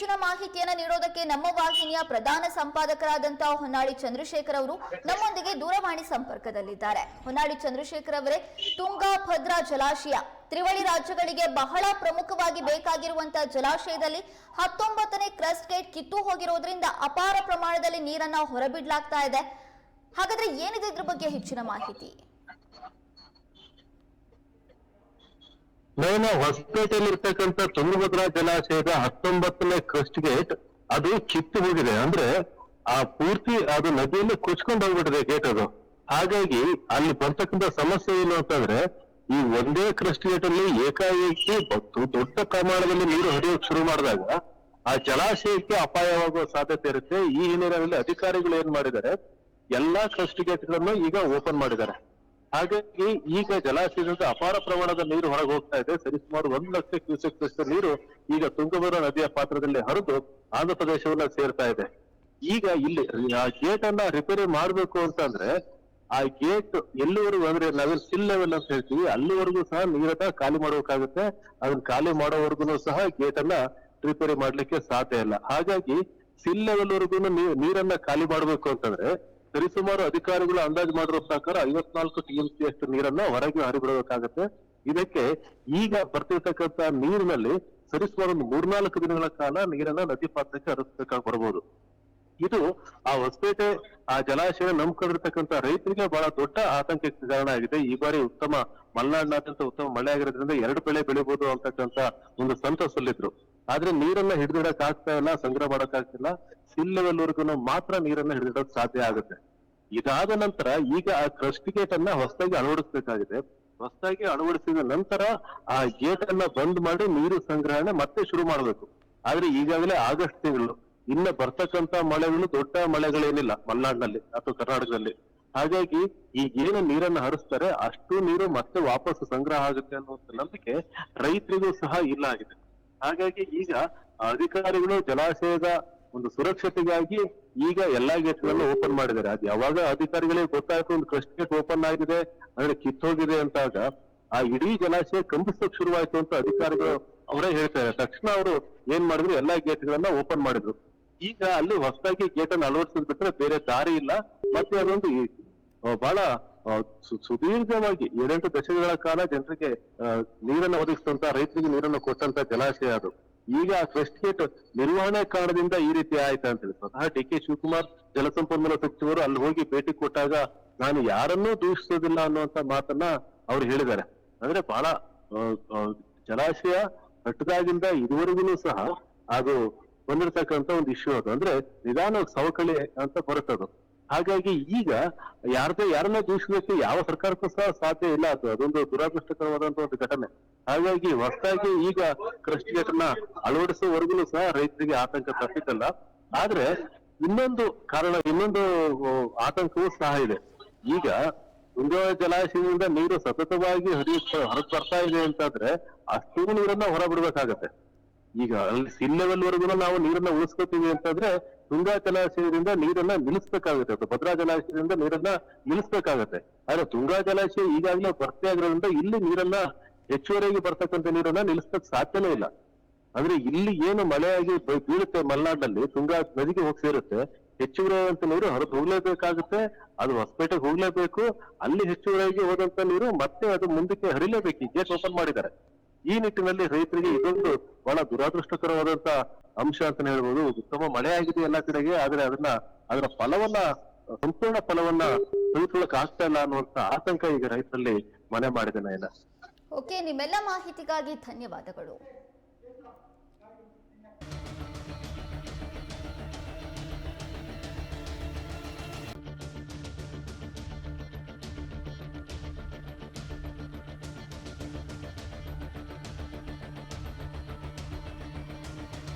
ಹೆಚ್ಚಿನ ಮಾಹಿತಿಯನ್ನ ನೀಡೋದಕ್ಕೆ ನಮ್ಮ ವಾಹಿನಿಯ ಪ್ರಧಾನ ಸಂಪಾದಕರಾದಂತಹ ಹೊನ್ನಾಳಿ ಚಂದ್ರಶೇಖರ್ ಅವರು ನಮ್ಮೊಂದಿಗೆ ದೂರವಾಣಿ ಸಂಪರ್ಕದಲ್ಲಿದ್ದಾರೆ. ಹೊನ್ನಾಳಿ ಚಂದ್ರಶೇಖರ್ ಅವರೇ, ತುಂಗಾ ಭದ್ರಾ ಜಲಾಶಯ, ತ್ರಿವಳಿ ರಾಜ್ಯಗಳಿಗೆ ಬಹಳ ಪ್ರಮುಖವಾಗಿ ಬೇಕಾಗಿರುವಂತಹ ಜಲಾಶಯದಲ್ಲಿ ಹತ್ತೊಂಬತ್ತನೇ ಕ್ರಸ್ಟ್ ಗೇಟ್ ಕಿತ್ತು ಹೋಗಿರೋದ್ರಿಂದ ಅಪಾರ ಪ್ರಮಾಣದಲ್ಲಿ ನೀರನ್ನ ಹೊರಬಿಡ್ಲಾಗ್ತಾ ಇದೆ. ಹಾಗಾದ್ರೆ ಏನಿದೆ ಇದ್ರ ಬಗ್ಗೆ ಹೆಚ್ಚಿನ ಮಾಹಿತಿ? ಮೇನ ಹೊಸಪೇಟೆಯಲ್ಲಿ ಇರ್ತಕ್ಕಂಥ ತುಂಗಭದ್ರಾ ಜಲಾಶಯದ ಹತ್ತೊಂಬತ್ತನೇ ಕ್ರಸ್ಟ್ ಗೇಟ್ ಅದು ಕಿತ್ತು ಹೋಗಿದೆ. ಅಂದ್ರೆ ಆ ಪೂರ್ತಿ ಅದು ನದಿಯಲ್ಲಿ ಕೊಚ್ಕೊಂಡು ಹೋಗ್ಬಿಟ್ಟಿದೆ ಗೇಟ್ ಅದು. ಹಾಗಾಗಿ ಅಲ್ಲಿ ಬರ್ತಕ್ಕಂಥ ಸಮಸ್ಯೆ ಏನು ಅಂತಂದ್ರೆ ಈ ಒಂದೇ ಕ್ರಸ್ಟ್ ಗೇಟ್ ಅಲ್ಲಿ ಏಕಾಏಕಿ ಬತ್ತು ದೊಡ್ಡ ಪ್ರಮಾಣದಲ್ಲಿ ನೀರು ಹರಿಯೋಕ್ ಶುರು ಮಾಡಿದಾಗ ಆ ಜಲಾಶಯಕ್ಕೆ ಅಪಾಯವಾಗುವ ಸಾಧ್ಯತೆ ಇರುತ್ತೆ. ಈ ಹಿನ್ನೆಲೆಯಲ್ಲಿ ಅಧಿಕಾರಿಗಳು ಏನ್ ಮಾಡಿದ್ದಾರೆ, ಎಲ್ಲಾ ಕ್ರಸ್ಟ್ ಗೇಟ್ಗಳನ್ನು ಈಗ ಓಪನ್ ಮಾಡಿದ್ದಾರೆ. ಹಾಗಾಗಿ ಈಗ ಜಲಾಶಯದಿಂದ ಅಪಾರ ಪ್ರಮಾಣದ ನೀರು ಹೊರಗೆ ಹೋಗ್ತಾ ಇದೆ. ಸರಿಸುಮಾರು ಒಂದು ಲಕ್ಷ ಕ್ಯೂಸೆಕ್ ನೀರು ಈಗ ತುಂಗಭದ್ರಾ ನದಿಯ ಪಾತ್ರದಲ್ಲಿ ಹರಿದು ಆಂಧ್ರ ಪ್ರದೇಶವನ್ನ ಸೇರ್ತಾ ಇದೆ. ಈಗ ಇಲ್ಲಿ ಆ ಗೇಟ್ ಅನ್ನ ರಿಪೇರಿ ಮಾಡ್ಬೇಕು ಅಂತಂದ್ರೆ ಆ ಗೇಟ್ ಎಲ್ಲಿವರೆಗೂ ಅಂದ್ರೆ ನಾವೇನ್ ಸಿಲ್ ಲೆವೆಲ್ ಅಂತ ಹೇಳ್ತೀವಿ. ಅಲ್ಲಿವರೆಗೂ ಸಹ ನೀರನ್ನ ಖಾಲಿ ಮಾಡಬೇಕಾಗುತ್ತೆ. ಅದನ್ನ ಖಾಲಿ ಮಾಡೋವರೆಗೂ ಸಹ ಗೇಟ್ ಅನ್ನ ರಿಪೇರಿ ಮಾಡ್ಲಿಕ್ಕೆ ಸಾಧ್ಯ ಇಲ್ಲ. ಹಾಗಾಗಿ ಸಿಲ್ ಲೆವೆಲ್ ವರೆಗೂ ನೀರನ್ನ ಖಾಲಿ ಮಾಡ್ಬೇಕು ಅಂತಂದ್ರೆ ಸರಿಸುಮಾರು ಅಧಿಕಾರಿಗಳು ಅಂದಾಜು ಮಾಡಿರೋ ಪ್ರಕಾರ ಐವತ್ನಾಲ್ಕು ಟಿಎಂಸಿ ಅಷ್ಟು ನೀರನ್ನ ಹೊರಗೆ ಹರಿಬಿಡಬೇಕಾಗತ್ತೆ ಇದಕ್ಕೆ ಈಗ ಬರ್ತಿರ್ತಕ್ಕಂತ ನೀರಿನಲ್ಲಿ ಸರಿಸುಮಾರು ಒಂದು ಮೂರ್ನಾಲ್ಕು ದಿನಗಳ ಕಾಲ ನೀರನ್ನ ನದಿ ಪಾತ್ರಕ್ಕೆ ಹರಿಸ್ಬೇಕಾಗಿ ಬರ್ಬೋದು. ಇದು ಆ ಹೊಸಪೇಟೆ, ಆ ಜಲಾಶಯ ನಂಬ್ಕೊಂಡಿರ್ತಕ್ಕಂಥ ರೈತರಿಗೆ ಬಹಳ ದೊಡ್ಡ ಆತಂಕಕ್ಕೆ ಕಾರಣ ಆಗಿದೆ. ಈ ಬಾರಿ ಉತ್ತಮ, ಮಲೆನಾಡಿನಾದ್ಯಂತ ಉತ್ತಮ ಮಳೆ ಆಗಿರೋದ್ರಿಂದ ಎರಡು ಬೆಳೆ ಬೆಳಿಬಹುದು ಅಂತಕ್ಕಂತ ಒಂದು ಸಂತಸಲ್ಲಿದ್ರು. ಆದ್ರೆ ನೀರನ್ನ ಹಿಡಿದಿಡಕ್ ಆಗ್ತಾ ಇಲ್ಲ, ಸಂಗ್ರಹ ಮಾಡಕ್ ಆಗ್ತಿಲ್ಲ ಸಿಲ್ ಲೆವೆಲ್ ಮಾತ್ರ ನೀರನ್ನ ಹಿಡಿದಿಡಕ್ ಸಾಧ್ಯ ಆಗುತ್ತೆ. ಇದಾದ ನಂತರ ಈಗ ಆ ಕ್ರಸ್ಟ್ ಗೇಟ್ ಅನ್ನ ಹೊಸದಾಗಿ ಅಳವಡಿಸಬೇಕಾಗಿದೆ. ಹೊಸದಾಗಿ ಅಳವಡಿಸಿದ ನಂತರ ಆ ಗೇಟ್ ಅನ್ನ ಬಂದ್ ಮಾಡಿ ನೀರು ಸಂಗ್ರಹಣೆ ಮತ್ತೆ ಶುರು ಮಾಡಬೇಕು. ಆದ್ರೆ ಈಗಾಗಲೇ ಆಗಸ್ಟ್ ತಿಂಗಳು. ಇನ್ನ ಬರ್ತಕ್ಕಂತ ಮಳೆಗಳು ದೊಡ್ಡ ಮಳೆಗಳೇನಿಲ್ಲ ಮಲೆನಾಡಿನಲ್ಲಿ ಅಥವಾ ಕರ್ನಾಟಕದಲ್ಲಿ. ಹಾಗಾಗಿ ಈಗ ಏನು ನೀರನ್ನ ಹರಿಸ್ತಾರೆ ಅಷ್ಟು ನೀರು ಮತ್ತೆ ವಾಪಸ್ ಸಂಗ್ರಹ ಆಗುತ್ತೆ ಅನ್ನುವಂತ ನಂಬಿಕೆ ರೈತರಿಗೂ ಸಹ ಇಲ್ಲ ಆಗಿದೆ. ಹಾಗಾಗಿ ಈಗ ಅಧಿಕಾರಿಗಳು ಜಲಾಶಯದ ಒಂದು ಸುರಕ್ಷತೆಗಾಗಿ ಈಗ ಎಲ್ಲಾ ಗೇಟ್ಗಳನ್ನ ಓಪನ್ ಮಾಡಿದ್ದಾರೆ. ಅದು ಯಾವಾಗ ಅಧಿಕಾರಿಗಳಿಗೆ ಗೊತ್ತಾಯ್ತು ಒಂದು ಕ್ರಸ್ಟ್ ಗೇಟ್ ಓಪನ್ ಆಗಿದೆ ಅಂದ್ರೆ ಕಿತ್ತೋಗಿದೆ ಅಂತಾಗ ಆ ಇಡೀ ಜಲಾಶಯ ಕಂಪಿಸೋಕ್ ಶುರುವಾಯ್ತು ಅಂತ ಅಧಿಕಾರಿಗಳು ಅವರೇ ಹೇಳ್ತಾರೆ ತಕ್ಷಣ ಅವರು ಏನ್ ಮಾಡಿದ್ರು? ಎಲ್ಲಾ ಗೇಟ್ಗಳನ್ನ ಓಪನ್ ಮಾಡಿದ್ರು. ಈಗ ಅಲ್ಲಿ ಹೊಸದಾಗಿ ಗೇಟ್ ಅನ್ನು ಅಳವಡಿಸಿದ್ ಬಿಟ್ರೆ ಬೇರೆ ದಾರಿ ಇಲ್ಲ. ಮತ್ತೆ ಅದೊಂದು ಬಹಳ ಸುದೀರ್ಘವಾಗಿ ಏಳೆಂಟು ದಶಕಗಳ ಕಾಲ ಜನರಿಗೆ ಆ, ನೀರನ್ನು ಒದಗಿಸಿದಂತ ರೈತರಿಗೆ ನೀರನ್ನು ಕೊಟ್ಟಂತ ಜಲಾಶಯ ಅದು. ಈಗ ಫ್ರೆಸ್ಟ್ ಗೇಟ್ ನಿರ್ವಹಣೆ ಕಾರಣದಿಂದ ಈ ರೀತಿ ಆಯ್ತಾ ಅಂತ ಹೇಳಿ. ಸ್ವತಃ ಡಿ ಕೆ ಶಿವಕುಮಾರ್ ಜಲಸಂಪನ್ಮೂಲ ಸಚಿವರು ಅಲ್ಲಿ ಹೋಗಿ ಭೇಟಿ ಕೊಟ್ಟಾಗ ನಾನು ಯಾರನ್ನೂ ದೂಷಿಸೋದಿಲ್ಲ ಅನ್ನುವಂತ ಮಾತನ್ನ ಅವ್ರು ಹೇಳಿದ್ದಾರೆ. ಅಂದ್ರೆ ಬಹಳ ಆ, ಆ, ಜಲಾಶಯ ಕಟ್ಟದಾಗಿಂದ ಇದುವರೆಗೂ ಸಹ ಅದು ಬಂದಿರತಕ್ಕಂತ ಒಂದು ಇಶ್ಯೂ ಅದು. ಅಂದ್ರೆ ನಿಧಾನ ಸವಕಳಿ ಅಂತ ಬರುತ್ತದು. ಹಾಗಾಗಿ ಈಗ ಯಾರದೇ ಯಾರನ್ನ ದೂಷಿಸೋಕೆ ಯಾವ ಸರ್ಕಾರಕ್ಕೂ ಸಹ ಸಾಧ್ಯ ಇಲ್ಲ. ಅದು ಅದೊಂದು ದುರಾದೃಷ್ಟಕರವಾದಂತಹ ಒಂದು ಘಟನೆ. ಹಾಗಾಗಿ ಹೊಸದಾಗಿ ಈಗ ಕೃಷಿ ಘಟನ ಅಳವಡಿಸುವವರೆಗೂ ಸಹ ರೈತರಿಗೆ ಆತಂಕ ತಪ್ಪಿತಲ್ಲ. ಆದ್ರೆ ಇನ್ನೊಂದು ಕಾರಣ, ಇನ್ನೊಂದು ಆತಂಕವೂ ಸಹ ಇದೆ. ಈಗ ತುಂಗಾ ಜಲಾಶಯದಿಂದ ನೀರು ಸತತವಾಗಿ ಹರಿಯುತ್ತ, ಹೊರಗೆ ಬರ್ತಾ ಇದೆ ಅಂತಂದ್ರೆ ಅಷ್ಟು ನೀರನ್ನ ಹೊರ ಬಿಡ್ಬೇಕಾಗತ್ತೆ ಈಗ ಅಲ್ಲಿ ಸಿಲ್ ಲೆವೆಲ್ ವರೆಗೂ ನಾವು ನೀರನ್ನ ಉಳಿಸ್ಕೋತೀವಿ ಅಂತಂದ್ರೆ ತುಂಗಾ ಜಲಾಶಯದಿಂದ ನೀರನ್ನ ನಿಲ್ಲಿಸ್ಬೇಕಾಗುತ್ತೆ. ಅಥವಾ ಭದ್ರಾ ಜಲಾಶಯದಿಂದ ನೀರನ್ನ ನಿಲ್ಲಿಸ್ಬೇಕಾಗತ್ತೆ. ಆದ್ರೆ ತುಂಗಾ ಜಲಾಶಯ ಈಗಾಗಲೇ ಭರ್ತಿ ಆಗಿರೋದ್ರಿಂದ ಇಲ್ಲಿ ನೀರನ್ನ ಹೆಚ್ಚುವರಿಯಾಗಿ ಬರ್ತಕ್ಕಂಥ ನೀರನ್ನ ನಿಲ್ಲಿಸಕ್ ಸಾಧ್ಯನೇ ಇಲ್ಲ. ಅಂದ್ರೆ ಇಲ್ಲಿ ಏನು ಮಳೆಯಾಗಿ ಬೀಳುತ್ತೆ ಮಲೆನಾಡಿನಲ್ಲಿ ತುಂಗಾ ನದಿಗೆ ಹೋಗಿ ಸೇರುತ್ತೆ, ಹೆಚ್ಚುವರಿಯಾದಂತ ನೀರು ಹೊರಗೆ ಹೋಗ್ಲೇಬೇಕಾಗುತ್ತೆ, ಅದು ಹೊಸಪೇಟೆಗೆ ಹೋಗ್ಲೇಬೇಕು, ಅಲ್ಲಿ ಹೆಚ್ಚುವರಿಯಾಗಿ ಹೋದಂತ ನೀರು ಮತ್ತೆ ಅದು ಮುಂದಕ್ಕೆ ಹರಿಲೇಬೇಕು. ಗೇಟ್ ಓಪನ್ ಮಾಡಿದ್ದಾರೆ. ಈ ನಿಟ್ಟಿನಲ್ಲಿ ರೈತರಿಗೆ ಇದೊಂದು ಬಹಳ ದುರಾದೃಷ್ಟಕರವಾದಂತ ಅಂಶ ಅಂತಾನೆ ಹೇಳ್ಬೋದು. ಉತ್ತಮ ಮಳೆ ಆಗಿದೆ ಎಲ್ಲಾ ಕಡೆಗೆ, ಆದ್ರೆ ಅದನ್ನ, ಅದರ ಫಲವನ್ನ, ಸಂಪೂರ್ಣ ಫಲವನ್ನ ತಿಳ್ಕೊಳಕ್ ಆಗ್ತಾ ಇಲ್ಲ ಅನ್ನುವಂತ ಆತಂಕ ಈಗ ರೈತರಲ್ಲಿ ಮನೆ ಮಾಡಿದೆ ಇಲ್ಲ ಓಕೆ ನಿಮ್ಮೆಲ್ಲ ಮಾಹಿತಿಗಾಗಿ ಧನ್ಯವಾದಗಳು.